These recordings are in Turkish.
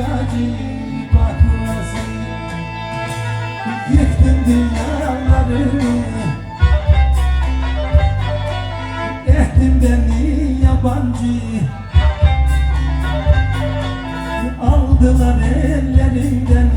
acıyı bakmasın. Yıktın dünyalarını Ettin beni yabancı. Aldılar ellerimden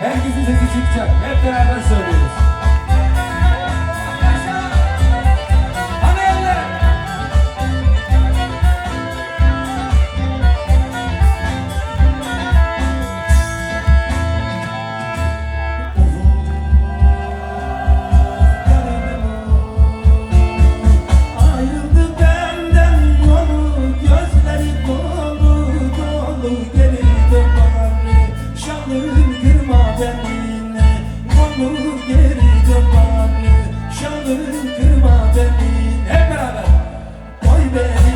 Herkesin sesi çıkacak. Hep beraber söylüyoruz. yeah.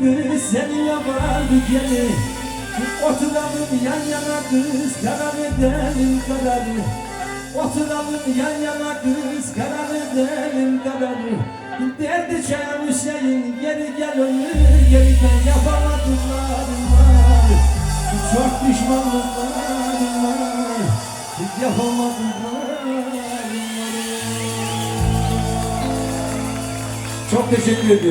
kız seni yapardı geri. Oturalım yan yana kız karar edelim kararı. Oturalım yan yana kız karar edelim kararı. Derdi Çayam Hüseyin geri gel ölür geri gel yapamadıklarım var. Çok pişmanlıklarım var yapamadıklarım var. Çok teşekkür ediyorum.